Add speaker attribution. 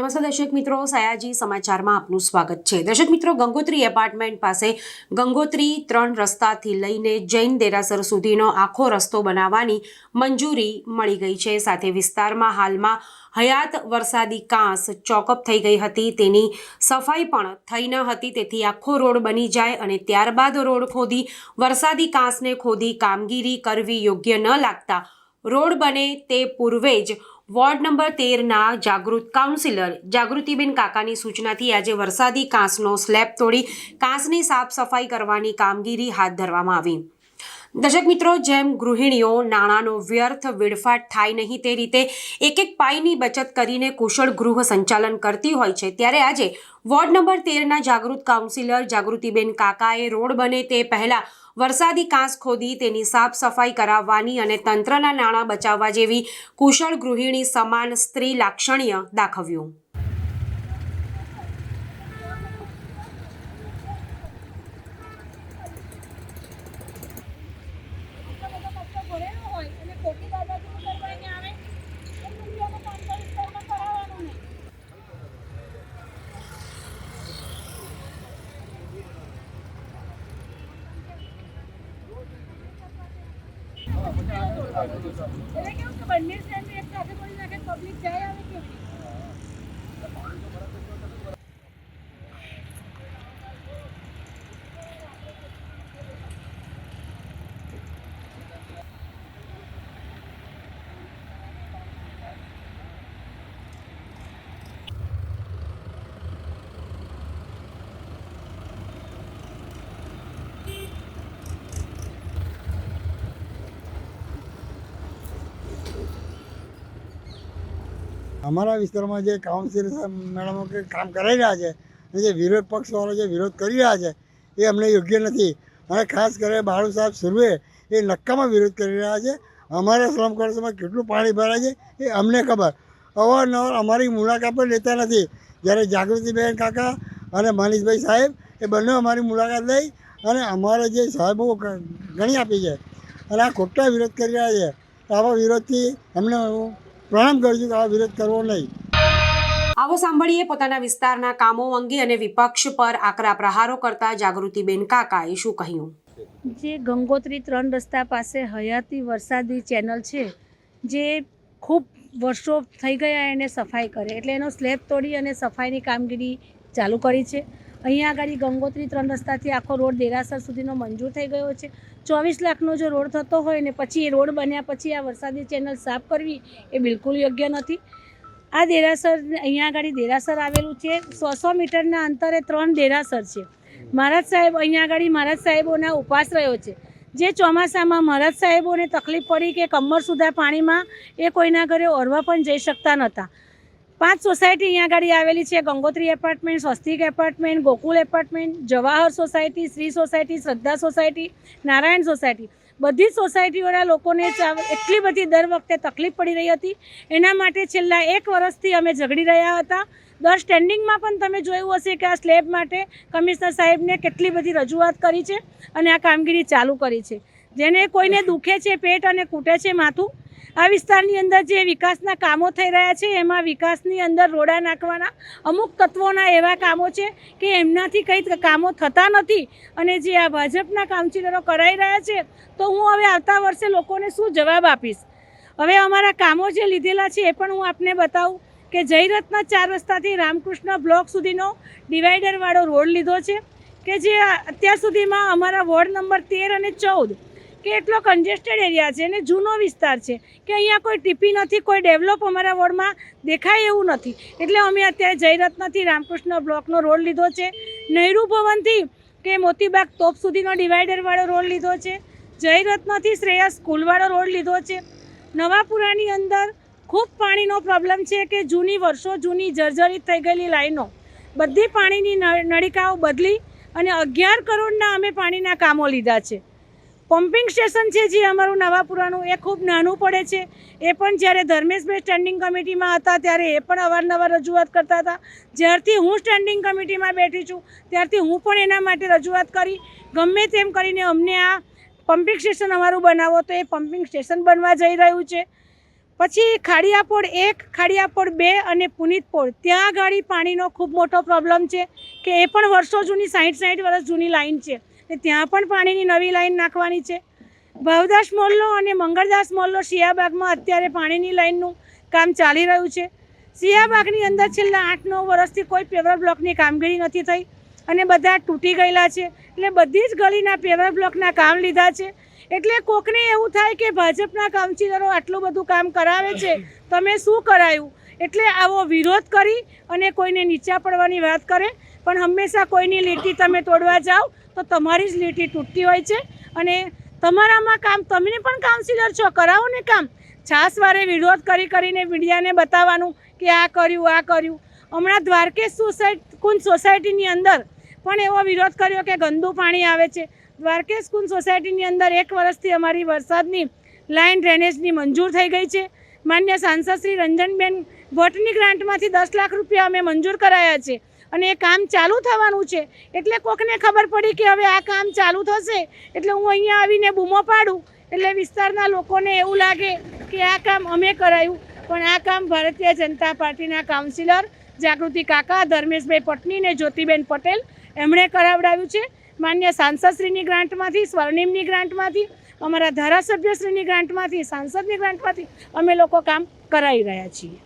Speaker 1: નમસ્કાર દર્શક મિત્રો, સયાજી સમાચારમાં આપનું સ્વાગત છે. દર્શક મિત્રો, ગંગોત્રી એપાર્ટમેન્ટ પાસે ગંગોત્રી ત્રણ રસ્તાથી લઈને જૈન દેરાસર સુધીનો આખો રસ્તો બનાવવાની મંજૂરી મળી ગઈ છે. સાથે વિસ્તારમાં હાલમાં હયાત વરસાદી કાંસ ચોકઅપ થઈ ગઈ હતી. તેની સફાઈ પણ થઈ ન હતી. તેથી આખો રોડ બની જાય અને ત્યારબાદ રોડ ખોદી, વરસાદી કાંસને ખોદી કામગીરી કરવી યોગ્ય ન લાગતા રોડ બને તે પૂર્વે જ વોર્ડ નંબર તેરના જાગૃત કાઉન્સિલર જાગૃતિબેન કાકાની સૂચનાથી આજે વરસાદી કાંસનો સ્લેબ તોડી કાંસની સાફ સફાઈ કરવાની કામગીરી હાથ ધરવામાં આવી. દર્શક મિત્રો, જેમ ગૃહિણીઓ નાણાંનો વ્યર્થ વેડફાટ થાય નહીં તે રીતે એક એક પાઈની બચત કરીને કુશળ ગૃહ સંચાલન કરતી હોય છે, ત્યારે આજે વોર્ડ નંબર તેરના જાગૃત કાઉન્સિલર જાગૃતિબેન કાકાએ રોડ બને તે પહેલા વરસાદી કાંસ ખોદી તેની સાફ સફાઈ કરાવવાની અને તંત્રના નાણાં બચાવવા જેવી કુશળ ગૃહિણી સમાન સ્ત્રી લાક્ષણ્ય દાખવ્યું
Speaker 2: એટલો બધો કચરો ભરેલો હોય અને ખોટી દાદાગીરી કરવાની આવે તો મૂલ્યોને પાંચસો વિસ્તારમાં કરાવવાનું નહીં એટલે કેવું કે બંને સાઈડ એક સાથે બોલી નાખે પબ્લિક જાય આવે કેવી રીતે?
Speaker 3: અમારા વિસ્તારમાં જે કાઉન્સિલ મેડમો કે કામ કરાવી રહ્યા છે અને જે વિરોધ પક્ષવાળો જે વિરોધ કરી રહ્યા છે એ અમને યોગ્ય નથી. અને ખાસ કરીને બાળુ સાહેબ સુરવે એ નક્કામાં વિરોધ કરી રહ્યા છે. અમારા શ્રમ કોર્સમાં કેટલું પાણી ભરાય છે એ અમને ખબર. અવારનવાર અમારી મુલાકાત પણ લેતા નથી. જ્યારે જાગૃતિબેન કાકા અને મનીષભાઈ સાહેબ એ બંને અમારી મુલાકાત લઈ અને અમારે જે સાહેબો ગણી આપી છે. અને આ ખોટા વિરોધ કરી રહ્યા છે. આવા વિરોધથી એમને હું પ્રણામ કરજો કે આ વિરોધ કરવો નહીં.
Speaker 1: આવો સાંભળીએ પોતાના વિસ્તારના કામો અંગે અને વિપક્ષ પર આકરા પ્રહારો કરતા જાગૃતિબેન કાકાએ શું કહ્યું?
Speaker 2: જે ગંગોત્રી ત્રણ રસ્તા પાસે હયાતી વરસાદી ચેનલ છે જે ખૂબ વર્ષો થઈ ગયા એને સફાઈ કરે. એટલે એનો સ્લેબ તોડી અને સફાઈની કામગીરી ચાલુ કરી છે. અહીંયા આગળ ગંગોત્રી ત્રણ રસ્તાથી આખો રોડ દેરાસર સુધીનો મંજૂર થઈ ગયો છે. ચોવીસ લાખનો જો રોડ થતો હોય ને પછી એ રોડ બન્યા પછી આ વરસાદી ચેનલ સાફ કરવી એ બિલકુલ યોગ્ય નથી. આ દેરાસર અહીંયા આગળ દેરાસર આવેલું છે. સો સો મીટરના અંતરે ત્રણ દેરાસર છે. મહારાજ સાહેબ અહીંયા આગળ મહારાજ સાહેબોના ઉપવાસ રહ્યો છે. જે ચોમાસામાં મહારાજ સાહેબોને તકલીફ પડી કે કમર સુધા પાણીમાં એ કોઈના ઘરે ઓરવા પણ જઈ શકતા નહોતા પાંચ સોસાયટી અહીંયા આગળ આવેલી છે. Gangotri apartment, Swastik apartment, Gokul apartment, Jawahar society, Shri society, Shraddha society, Narayan society. બધી સોસાયટીઓના લોકોને એટલી બધી દર વખતે તકલીફ પડી રહી હતી. એના માટે છેલ્લા એક વર્ષથી અમે ઝઘડી રહ્યા હતા. દર સ્ટેન્ડિંગમાં પણ તમે જોયું હશે કે આ સ્લેબ માટે કમિશનર સાહેબને કેટલી બધી રજૂઆત કરી છે અને આ કામગીરી ચાલુ કરી છે. જેને કોઈને દુખે છે, પેટ અને કૂટે છે માથું આ વિસ્તારની અંદર જે વિકાસના કામો થઈ રહ્યા છે, એમાં વિકાસની અંદર રોડા નાખવાના અમુક તત્વોના એવા કામો છે કે એમનાથી કંઈ કામો થતા નથી અને જે આ ભાજપના કાઉન્સિલરો કરાઈ રહ્યા છે, તો હું હવે આવતા વર્ષે લોકોને શું જવાબ આપીશ? હવે અમારા કામો જે લીધેલા છે, એ પણ હું આપને બતાવું કે જયરત્ન ચાર રસ્તાથી રામકૃષ્ણ બ્લોક સુધીનો ડિવાઈડરવાળો રોડ લીધો છે, કે જે અત્યાર સુધીમાં અમારા વોર્ડ નંબર તેર અને ચૌદ કે એટલો કન્જેસ્ટેડ એરિયા છે અને જૂનો વિસ્તાર છે કે અહીંયા કોઈ ટીપી નથી, કોઈ ડેવલપ અમારા વોર્ડમાં દેખાય એવું નથી. એટલે અમે અત્યારે જયરત્નથી રામકૃષ્ણ બ્લોકનો રોડ લીધો છે. નહેરુ ભવનથી કે મોતીબાગ તોપ સુધીનો ડિવાઈડરવાળો રોડ લીધો છે. જયરત્નથી શ્રેયા સ્કૂલવાળો રોડ લીધો છે. નવાપુરાની અંદર ખૂબ પાણીનો પ્રોબ્લેમ છે કે જૂની વર્ષો જૂની જર્જરિત થઈ ગયેલી લાઈનો. બધી પાણીની નળ- નળિકાઓ બદલી અને અગિયાર કરોડના અમે પાણીના કામો લીધા છે. પમ્પિંગ સ્ટેશન છે જે અમારું નવાપુરાનું એ ખૂબ નાનું પડે છે. એ પણ જ્યારે ધર્મેશભાઈ સ્ટેન્ડિંગ કમિટીમાં હતા, ત્યારે એ પણ અવારનવાર રજૂઆત કરતા હતા. જ્યારથી હું સ્ટેન્ડિંગ કમિટીમાં બેઠી છું, ત્યારથી હું પણ એના માટે રજૂઆત કરી. ગમે તેમ કરીને અમને આ પમ્પિંગ સ્ટેશન અમારું બનાવો, તો એ પમ્પિંગ સ્ટેશન બનવા જઈ રહ્યું છે. પછી ખાડિયાપોળ એક, ખાડિયાપોળ બે અને પુનિતપોળ. ત્યાં આગળ પાણીનો ખૂબ મોટો પ્રોબ્લેમ છે, કે એ પણ વર્ષો જૂની સાઠ સાઠ વર્ષ જૂની લાઈન છે. ત્યાં પણ પાણીની નવી લાઈન નાખવાની છે. ભાવદાસ મોલ્લો અને મંગળદાસ મોલ્લો શિયાબાગમાં અત્યારે પાણીની લાઈનનું કામ ચાલી રહ્યું છે. શિયાબાગની અંદર છેલ્લા આઠ નવ વર્ષથી કોઈ પેવર બ્લોકની કામગીરી નથી થઈ અને બધા તૂટી ગયેલા છે. એટલે બધી જ ગલીના પેવર બ્લોકના કામ લીધા છે. એટલે કોકને એવું થાય કે ભાજપના કાઉન્સિલરો આટલું બધું કામ કરાવે છે, તમે શું કરાયું? એટલે આવો વિરોધ કરી અને કોઈને નીચા પડવાની વાત કરે પણ હંમેશા કોઈની લીટી તમે તોડવા જાઓ તો તમારી જ લીટી તૂટતી હોય છે. અને તમારામાં કામ, તમે પણ કાઉન્સિલર છો, કરાવો ને કામ. છાસવારે વિરોધ કરી કરીને મીડિયાને બતાવવાનું કે આ કર્યું આ કર્યું. હમણાં દ્વારકેશ સોસાયટ કુંજ સોસાયટીની અંદર પણ એવો વિરોધ કર્યો કે ગંદુ પાણી આવે છે. દ્વારકેશ કુંજ સોસાયટીની અંદર એક વર્ષથી અમારી વરસાદની લાઇન ડ્રેનેજની મંજૂર થઈ ગઈ છે. માન્ય સાંસદ શ્રી રંજનબેન ભટ્ટની ગ્રાન્ટમાંથી દસ લાખ રૂપિયા અમે મંજૂર કરાયા છે. અને એ કામ ચાલુ થવાનું છે. એટલે કોકને ખબર પડી કે હવે આ કામ ચાલુ થશે. એટલે હું અહીંયા આવીને બૂમો પાડું. એટલે વિસ્તારના લોકોને એવું લાગે કે આ કામ અમે કરાયું. પણ આ કામ ભારતીય જનતા પાર્ટીના કાઉન્સિલર જાગૃતિ કાકા, ધર્મેશભાઈ પટની ને જ્યોતિબેન પટેલ એમણે કરાવડાવ્યું છે. માન્ય સાંસદશ્રીની ગ્રાન્ટમાંથી, સ્વર્ણિમની ગ્રાન્ટમાંથી, અમારા ધારાસભ્યશ્રીની ગ્રાન્ટમાંથી, સાંસદની ગ્રાન્ટમાંથી અમે લોકો કામ કરાવી રહ્યા છીએ.